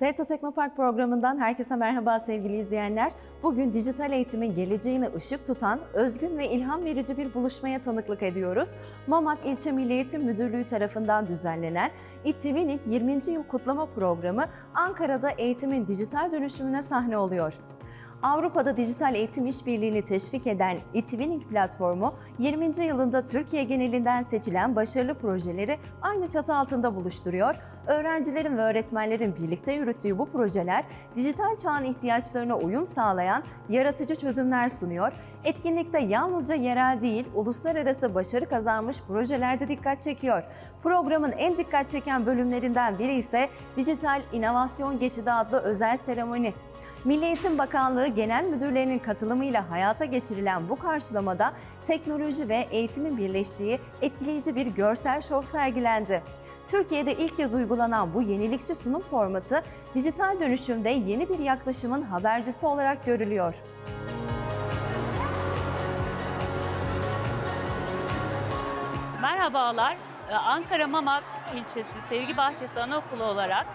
TRT Teknopark programından herkese merhaba sevgili izleyenler. Bugün dijital eğitimin geleceğine ışık tutan, özgün ve ilham verici bir buluşmaya tanıklık ediyoruz. Mamak İlçe Milli Eğitim Müdürlüğü tarafından düzenlenen İTİVİ'nin 20. yıl kutlama programı Ankara'da eğitimin dijital dönüşümüne sahne oluyor. Avrupa'da dijital eğitim işbirliğini teşvik eden eTwinning platformu 20. yılında Türkiye genelinden seçilen başarılı projeleri aynı çatı altında buluşturuyor. Öğrencilerin ve öğretmenlerin birlikte yürüttüğü bu projeler dijital çağın ihtiyaçlarına uyum sağlayan yaratıcı çözümler sunuyor. Etkinlikte yalnızca yerel değil, uluslararası başarı kazanmış projelerde dikkat çekiyor. Programın en dikkat çeken bölümlerinden biri ise Dijital İnovasyon Geçidi adlı özel seremoni. Milli Eğitim Bakanlığı Genel Müdürlerinin katılımıyla hayata geçirilen bu karşılamada teknoloji ve eğitimin birleştiği etkileyici bir görsel şov sergilendi. Türkiye'de ilk kez uygulanan bu yenilikçi sunum formatı dijital dönüşümde yeni bir yaklaşımın habercisi olarak görülüyor. Merhabalar. Ankara Mamak ilçesi Sevgi Bahçesi Anaokulu olarak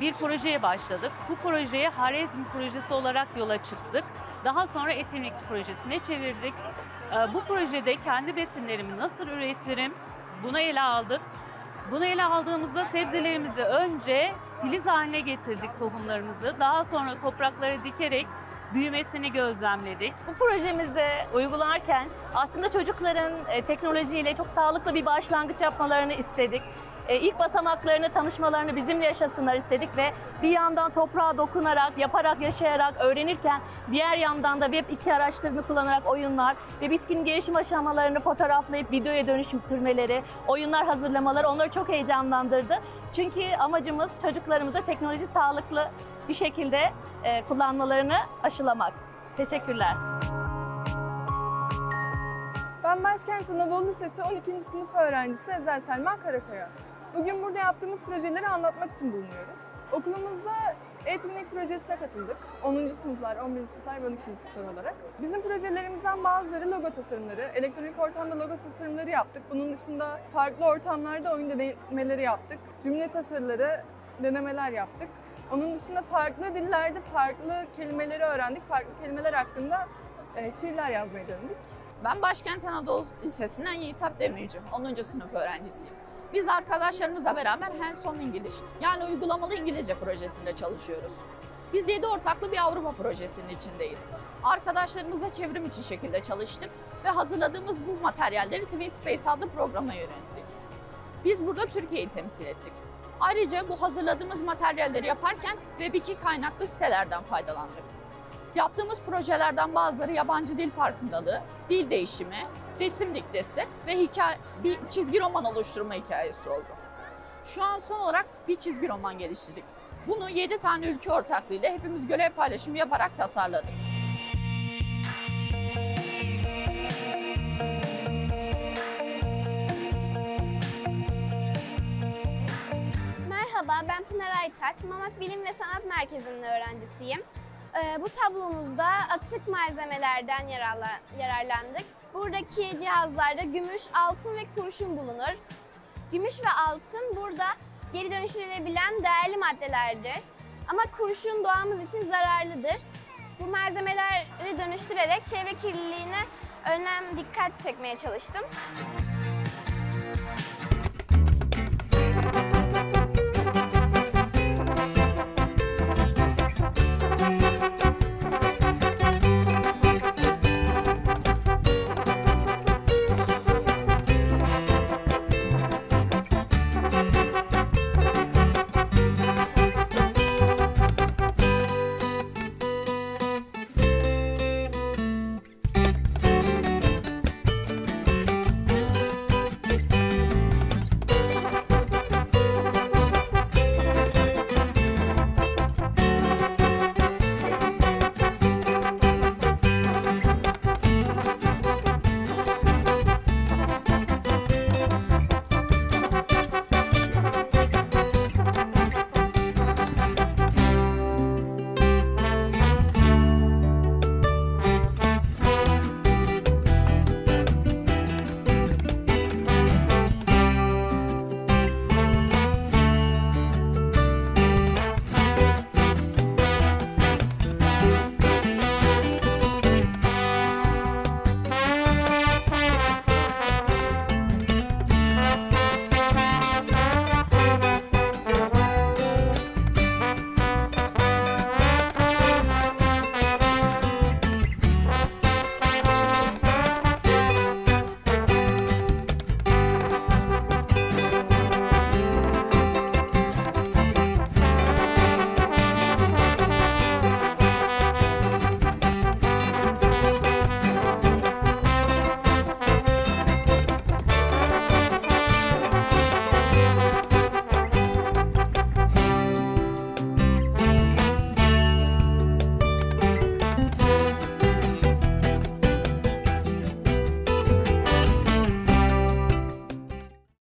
bir projeye başladık. Bu projeye Harezm projesi olarak yola çıktık. Daha sonra Etimlik projesine çevirdik. Ee, Bu projede kendi besinlerimi nasıl üretirim bunu ele aldık. Bunu ele aldığımızda sebzelerimizi önce filiz haline getirdik tohumlarımızı. Daha sonra topraklara dikerek büyümesini gözlemledik. Bu projemizde uygularken aslında çocukların e, teknolojiyle çok sağlıklı bir başlangıç yapmalarını istedik. E, İlk basamaklarını, tanışmalarını bizimle yaşasınlar istedik ve bir yandan toprağa dokunarak, yaparak, yaşayarak öğrenirken diğer yandan da Web 2 araçlarını kullanarak oyunlar ve bitkinin gelişim aşamalarını fotoğraflayıp videoya dönüştürmeleri, oyunlar hazırlamaları onları çok heyecanlandırdı. Çünkü amacımız çocuklarımıza teknoloji sağlıklı bir şekilde e, kullanmalarını aşılamak. Teşekkürler. Ben Başkent Anadolu Lisesi 12. sınıf öğrencisi Ezel Selma Karakaya. Bugün burada yaptığımız projeleri anlatmak için bulunuyoruz. Okulumuzda Eğitimlik projesine katıldık. 10. sınıflar, 11. sınıflar ve 12. sınıflar olarak. Bizim projelerimizden bazıları logo tasarımları, elektronik ortamda logo tasarımları yaptık. Bunun dışında farklı ortamlarda oyun denemeleri yaptık. Cümle tasarıları, denemeler yaptık. Onun dışında farklı dillerde farklı kelimeleri öğrendik. Farklı kelimeler hakkında e, şiirler yazmayı denedik. Ben Başkent Anadolu Lisesi'nden Yiğitap Demirci, 10. sınıf öğrencisiyim. Biz arkadaşlarımızla beraber Hands-on İngiliz, yani uygulamalı İngilizce projesinde çalışıyoruz. Biz 7 ortaklı bir Avrupa projesinin içindeyiz. Arkadaşlarımızla çevrim içi şekilde çalıştık ve hazırladığımız bu materyalleri Twin Space adlı programa yönelttik. Biz burada Türkiye'yi temsil ettik. Ayrıca bu hazırladığımız materyalleri yaparken Web2 kaynaklı sitelerden faydalandık. Yaptığımız projelerden bazıları yabancı dil farkındalığı, dil değişimi, resim diktesi ve hikaye, bir çizgi roman oluşturma hikayesi oldu. Şu an son olarak bir çizgi roman geliştirdik. Bunu 7 tane ülke ortaklığıyla hepimiz görev paylaşımı yaparak tasarladık. Merhaba, ben Pınar Aytaç. Mamak Bilim ve Sanat Merkezi'nin öğrencisiyim. Ee, bu tablomuzda atık malzemelerden yararla- yararlandık. Buradaki cihazlarda gümüş, altın ve kurşun bulunur. Gümüş ve altın burada geri dönüştürülebilen değerli maddelerdir. Ama kurşun doğamız için zararlıdır. Bu malzemeleri dönüştürerek çevre kirliliğine önem dikkat çekmeye çalıştım.